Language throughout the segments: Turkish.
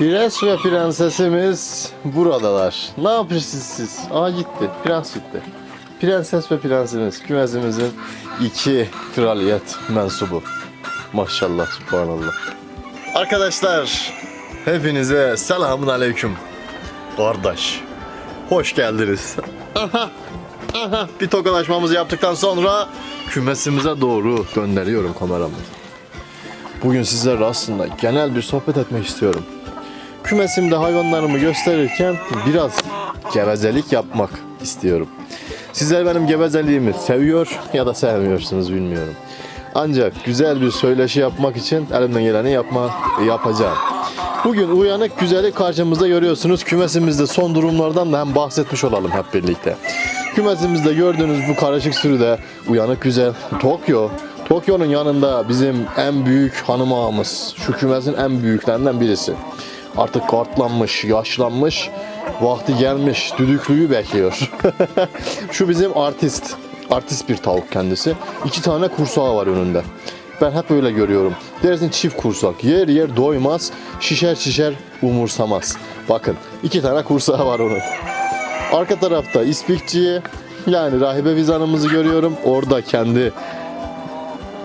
Prens ve prensesimiz buradalar. Ne yapıyorsunuz siz? Aa gitti. Prens gitti. Prenses ve prensimiz kümesimizin iki kraliyet mensubu. Maşallah, subhanallah. Arkadaşlar, hepinize selamun aleyküm. Kardeş, hoş geldiniz. Bir tokalaşmamızı yaptıktan sonra kümesimize doğru gönderiyorum kameramı. Bugün sizlerle aslında genel bir sohbet etmek istiyorum. Kümesimde hayvanlarımı gösterirken biraz gevezelik yapmak istiyorum. Sizler benim gevezeliğimi seviyor ya da sevmiyorsunuz bilmiyorum. Ancak güzel bir söyleşi yapmak için elimden geleni yapma, yapacağım. Bugün uyanık güzeli karşımızda görüyorsunuz. Kümesimizde son durumlardan da hem bahsetmiş olalım hep birlikte. Kümesimizde gördüğünüz bu karışık sürüde uyanık güzel Tokyo. Tokyo'nun yanında bizim en büyük hanım ağamız. Şu kümesin en büyüklerinden birisi. Artık kartlanmış, yaşlanmış, vakti gelmiş, düdüklüyü bekliyor. Şu bizim artist. Artist bir tavuk kendisi. İki tane kursağı var önünde. Ben hep öyle görüyorum. Dersin çift kursak. Yer yer doymaz, şişer şişer umursamaz. Bakın iki tane kursağı var onun. Arka tarafta ispikçiyi yani rahibe vizanımızı görüyorum. Orada kendi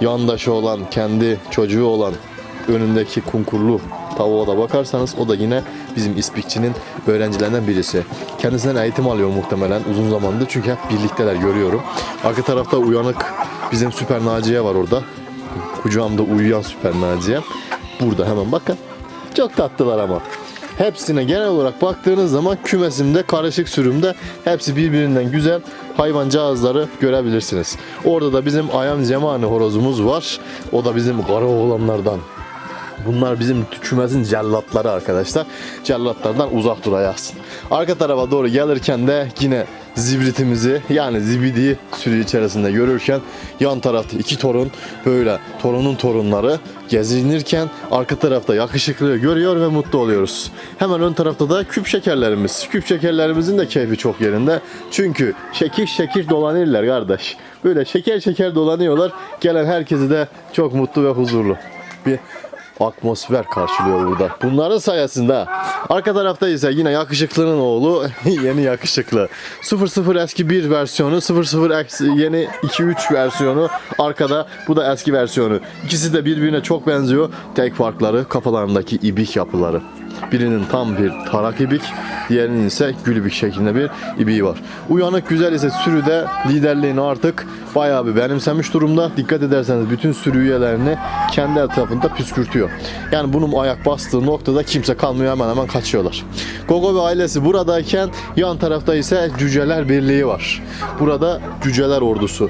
yandaşı olan, kendi çocuğu olan önündeki kunkurlu tavuğa da bakarsanız o da yine bizim ispikçinin öğrencilerinden birisi. Kendisinden eğitim alıyor muhtemelen uzun zamandır çünkü hep birlikteler görüyorum. Arka tarafta uyanık bizim Süper Naciye var orada. Kucağımda uyuyan Süper Naciye. Burada hemen bakın. Çok tatlılar ama. Hepsine genel olarak baktığınız zaman kümesimde, karışık sürümde hepsi birbirinden güzel hayvancağızları görebilirsiniz. Orada da bizim Ayam Zemani horozumuz var. O da bizim kara oğlanlardan. Bunlar bizim kümesin cellatları arkadaşlar. Cellatlardan uzak durayasın. Arka tarafa doğru gelirken de yine zibritimizi yani zibidiyi sürü içerisinde görürken yan tarafta iki torun böyle torunun torunları gezinirken arka tarafta yakışıklı görüyor ve mutlu oluyoruz. Hemen ön tarafta da küp şekerlerimiz. Küp şekerlerimizin de keyfi çok yerinde. Çünkü şekil şekil dolanırlar kardeş. Böyle şeker şeker dolanıyorlar. Gelen herkesi de çok mutlu ve huzurlu. Bir atmosfer karşılıyor burada. Bunların sayesinde arka tarafta ise yine yakışıklının oğlu yeni yakışıklı. 00 eski 1 versiyonu 00 eksi yeni 2-3 versiyonu arkada bu da eski versiyonu. İkisi de birbirine çok benziyor. Tek farkları kafalarındaki ibik yapıları. Birinin tam bir tarak ibik, diğerinin ise gülübük şeklinde bir ibiği var. Uyanık güzel ise sürüde liderliğini artık bayağı bir benimsemiş durumda. Dikkat ederseniz bütün sürü üyelerini kendi etrafında püskürtüyor. Yani bunun ayak bastığı noktada kimse kalmıyor hemen hemen kaçıyorlar. Gogo ve ailesi buradayken yan tarafta ise cüceler birliği var. Burada cüceler ordusu.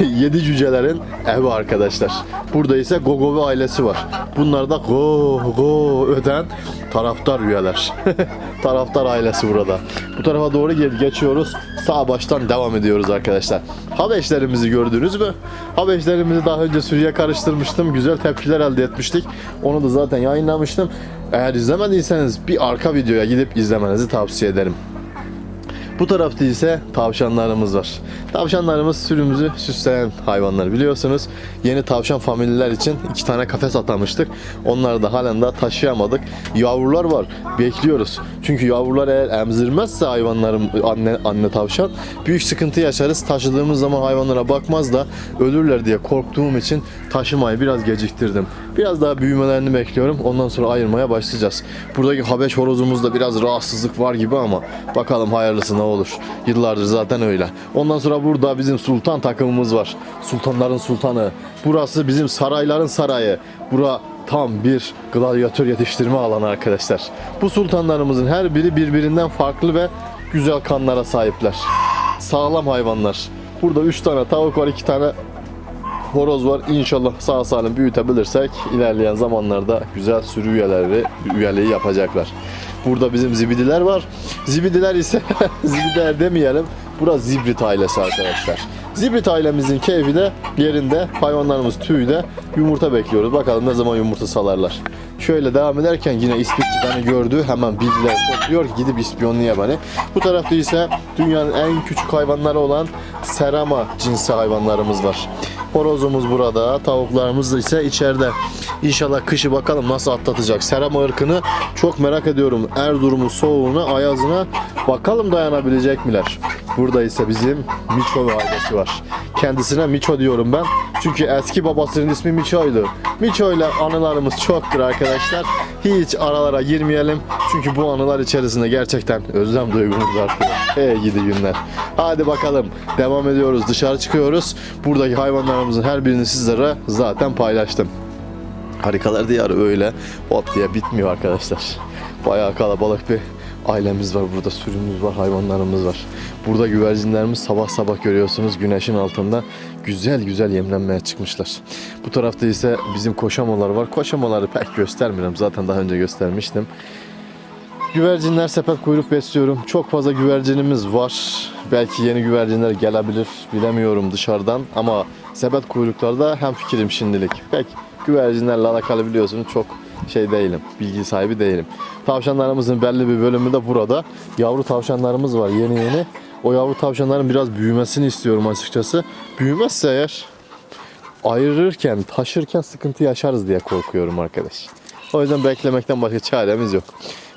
7 cücelerin evi arkadaşlar. Burada ise Gogo ve ailesi var. Bunlar da go go öden taraftar üyeler. taraftar ailesi burada. Bu tarafa doğru geçiyoruz. Sağ baştan devam ediyoruz arkadaşlar. Habeşlerimizi gördünüz mü? Habeşlerimizi daha önce sürüye karıştırmıştım. Güzel tepkiler elde etmiştik. Onu da zaten yayınlamıştım. Eğer izlemediyseniz bir arka videoya gidip izlemenizi tavsiye ederim. Bu tarafta ise tavşanlarımız var. Tavşanlarımız sürümüzü süsleyen hayvanlar biliyorsunuz. Yeni tavşan familyeler için iki tane kafes atamıştık. Onları da halen daha taşıyamadık. Yavrular var. Bekliyoruz. Çünkü yavrular eğer emzirmezse hayvanlarım anne anne tavşan büyük sıkıntı yaşarız. Taşıdığımız zaman hayvanlara bakmaz da ölürler diye korktuğum için taşımayı biraz geciktirdim. Biraz daha büyümelerini bekliyorum. Ondan sonra ayırmaya başlayacağız. Buradaki Habeş horozumuzda biraz rahatsızlık var gibi ama bakalım hayırlısı ne olur. Yıllardır zaten öyle. Ondan sonra burada bizim sultan takımımız var. Sultanların sultanı. Burası bizim sarayların sarayı. Bura tam bir gladyatör yetiştirme alanı arkadaşlar. Bu sultanlarımızın her biri birbirinden farklı ve güzel kanlara sahipler. Sağlam hayvanlar. Burada 3 tane tavuk var, 2 tane horoz var. İnşallah sağ salim büyütebilirsek ilerleyen zamanlarda güzel sürü üyeleri üyeliği yapacaklar. Burada bizim zibidiler var. Zibidiler ise zibidiler demeyelim. Burası zibrit ailesi arkadaşlar. Zibrit ailemizin keyfi de yerinde. Hayvanlarımız tüyde. Yumurta bekliyoruz. Bakalım ne zaman yumurta salarlar. Şöyle devam ederken yine ispikçi beni gördü. Hemen bilgiler topluyor. Gidip ispiyonluyor beni. Bu tarafta ise dünyanın en küçük hayvanları olan serama cinsi hayvanlarımız var. Horozumuz burada, tavuklarımız ise içeride. İnşallah kışı bakalım nasıl atlatacak. Serama ırkını çok merak ediyorum. Erzurum'un soğuğuna, ayazına bakalım dayanabilecek miler. Burada ise bizim Miço ve ailesi var. Kendisine Miço diyorum ben. Çünkü eski babasının ismi Miço'ydu. Miço ile anılarımız çoktur arkadaşlar. Hiç aralara girmeyelim. Çünkü bu anılar içerisinde gerçekten özlem duygumuz artıyor. Hey gidi günler. Hadi bakalım. Devam ediyoruz. Dışarı çıkıyoruz. Buradaki hayvanlarımızın her birini sizlere zaten paylaştım. Harikalar diyarı öyle hop diye bitmiyor arkadaşlar. Bayağı kalabalık bir ailemiz var burada, sürümüz var, hayvanlarımız var. Burada güvercinlerimiz sabah sabah görüyorsunuz güneşin altında güzel güzel yemlenmeye çıkmışlar. Bu tarafta ise bizim koşamalar var. Koşamaları pek göstermiyorum zaten daha önce göstermiştim. Güvercinler sepet kuyruk besliyorum. Çok fazla güvercinimiz var. Belki yeni güvercinler gelebilir bilemiyorum dışarıdan ama sepet kuyruklarda hem fikrim şimdilik. Pek güvercinlerle alakalı biliyorsunuz çok şey değilim. Bilgi sahibi değilim. Tavşanlarımızın belli bir bölümü de burada. Yavru tavşanlarımız var yeni yeni. O yavru tavşanların biraz büyümesini istiyorum açıkçası. Büyümezse eğer ayırırken, taşırken sıkıntı yaşarız diye korkuyorum arkadaş. O yüzden beklemekten başka çaremiz yok.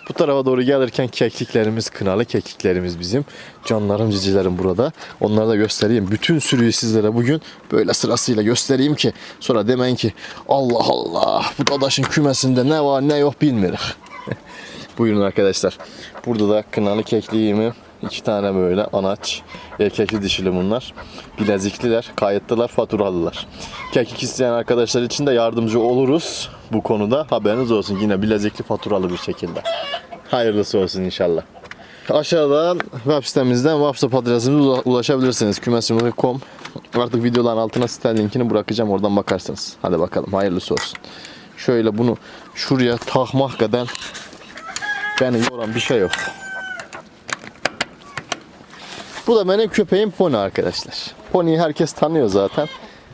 Bu tarafa doğru gelirken kekliklerimiz, kınalı kekliklerimiz bizim. Canlarım, cicilerim burada. Onları da göstereyim. Bütün sürüyü sizlere bugün böyle sırasıyla göstereyim ki sonra demeyin ki Allah Allah bu dadaşın kümesinde ne var ne yok bilmiyoruz. Buyurun arkadaşlar. Burada da kınalı kekliğimi iki tane böyle anaç erkekli dişili bunlar. Bilezikliler, kayıtlılar, faturalılar. Kekik isteyen arkadaşlar için de yardımcı oluruz bu konuda. Haberiniz olsun yine bilezikli faturalı bir şekilde. Hayırlısı olsun inşallah. Aşağıdan web sitemizden WhatsApp adresimize ula- ulaşabilirsiniz. Kümesimiz.com Artık videoların altına site linkini bırakacağım oradan bakarsınız. Hadi bakalım hayırlısı olsun. Şöyle bunu şuraya takmak kadar beni yoran bir şey yok. Bu da benim köpeğim Pony arkadaşlar. Pony'yi herkes tanıyor zaten.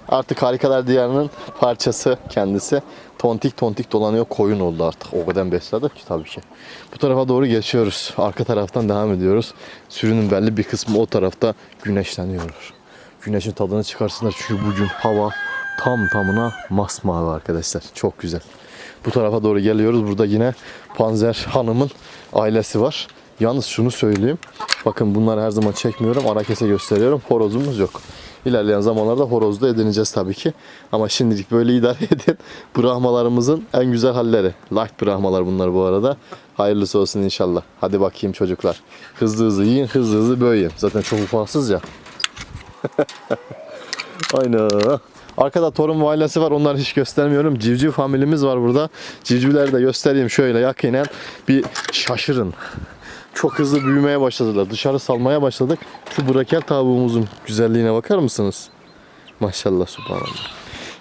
Artık Harikalar Diyarı'nın parçası kendisi. Tontik tontik dolanıyor koyun oldu artık. O kadar besledik ki tabii ki. Bu tarafa doğru geçiyoruz. Arka taraftan devam ediyoruz. Sürünün belli bir kısmı o tarafta güneşleniyorlar. Güneşin tadını çıkarsınlar çünkü bugün hava tam tamına masmavi arkadaşlar. Çok güzel. Bu tarafa doğru geliyoruz. Burada yine Panzer Hanım'ın ailesi var. Yalnız şunu söyleyeyim. Bakın bunları her zaman çekmiyorum. Ara kese gösteriyorum. Horozumuz yok. İlerleyen zamanlarda horozda edineceğiz tabii ki. Ama şimdilik böyle idare edin. Brahmalarımızın en güzel halleri. Light brahmalar bunlar bu arada. Hayırlısı olsun inşallah. Hadi bakayım çocuklar. Hızlı hızlı yiyin, hızlı hızlı böyleyin. Zaten çok ufaksız ya. Aynen. Arkada torun ailesi var. Onları hiç göstermiyorum. Civciv familimiz var burada. Civcivleri de göstereyim şöyle yakinen. Bir şaşırın. Çok hızlı büyümeye başladılar. Dışarı salmaya başladık. Şu brakel tavuğumuzun güzelliğine bakar mısınız? Maşallah subhanallah.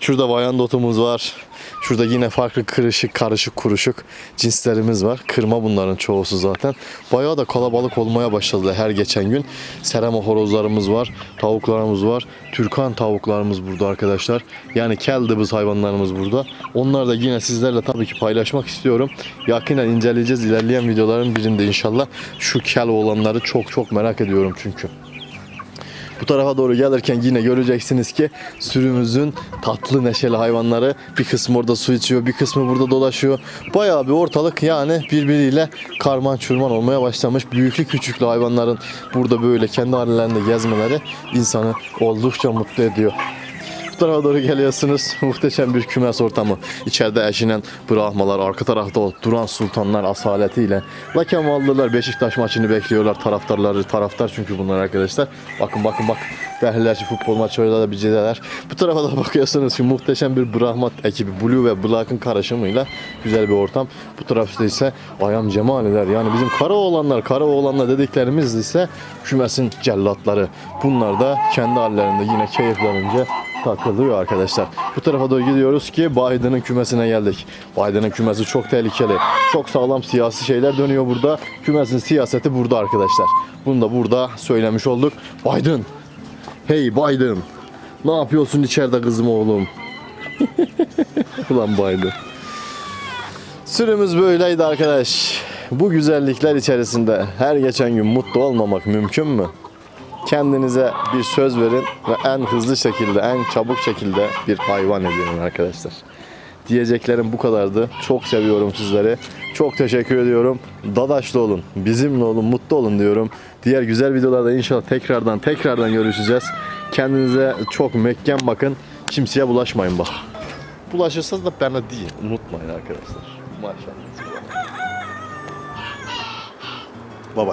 Şurada vayandotumuz var. Şurada yine farklı kırışık, karışık, kuruşuk cinslerimiz var. Kırma bunların çoğusu zaten. Bayağı da kalabalık olmaya başladı her geçen gün. Serama horozlarımız var, tavuklarımız var. Türkan tavuklarımız burada arkadaşlar. Yani keldibız hayvanlarımız burada. Onları da yine sizlerle tabii ki paylaşmak istiyorum. Yakinen inceleyeceğiz ilerleyen videoların birinde inşallah. Şu kel olanları çok çok merak ediyorum çünkü. Bu tarafa doğru gelirken yine göreceksiniz ki sürümüzün tatlı neşeli hayvanları bir kısmı orada su içiyor, bir kısmı burada dolaşıyor. Bayağı bir ortalık yani birbiriyle karman çurman olmaya başlamış. Büyüklü küçüklü hayvanların burada böyle kendi hallerinde gezmeleri insanı oldukça mutlu ediyor. Tarafa doğru geliyorsunuz. Muhteşem bir kümes ortamı. İçeride eşinen brahmalar, arka tarafta duran sultanlar asaletiyle. La Kemallılar Beşiktaş maçını bekliyorlar taraftarları. Taraftar çünkü bunlar arkadaşlar. Bakın bakın bak. Dehlilerci futbol maçı oynadı bir cideler. Bu tarafa da bakıyorsunuz şu muhteşem bir Brahmat ekibi. Blue ve Black'ın karışımıyla güzel bir ortam. Bu tarafta ise Ayam Cemaliler. Yani bizim kara oğlanlar, kara oğlanlar dediklerimiz ise kümesin cellatları. Bunlar da kendi hallerinde yine keyiflenince takılıyor arkadaşlar. Bu tarafa doğru gidiyoruz ki Biden'ın kümesine geldik. Biden'ın kümesi çok tehlikeli. Çok sağlam siyasi şeyler dönüyor burada. Kümesin siyaseti burada arkadaşlar. Bunu da burada söylemiş olduk. Biden. Hey Biden. Ne yapıyorsun içeride kızım oğlum? Ulan Biden. Sürümüz böyleydi arkadaş. Bu güzellikler içerisinde her geçen gün mutlu olmamak mümkün mü? Kendinize bir söz verin ve en hızlı şekilde, en çabuk şekilde bir hayvan edinin arkadaşlar. Diyeceklerim bu kadardı. Çok seviyorum sizleri. Çok teşekkür ediyorum. Dadaşlı olun, bizimle olun, mutlu olun diyorum. Diğer güzel videolarda inşallah tekrardan tekrardan görüşeceğiz. Kendinize çok mekken bakın. Kimseye bulaşmayın bak. Bulaşırsanız da bana değil. Unutmayın arkadaşlar. Maşallah.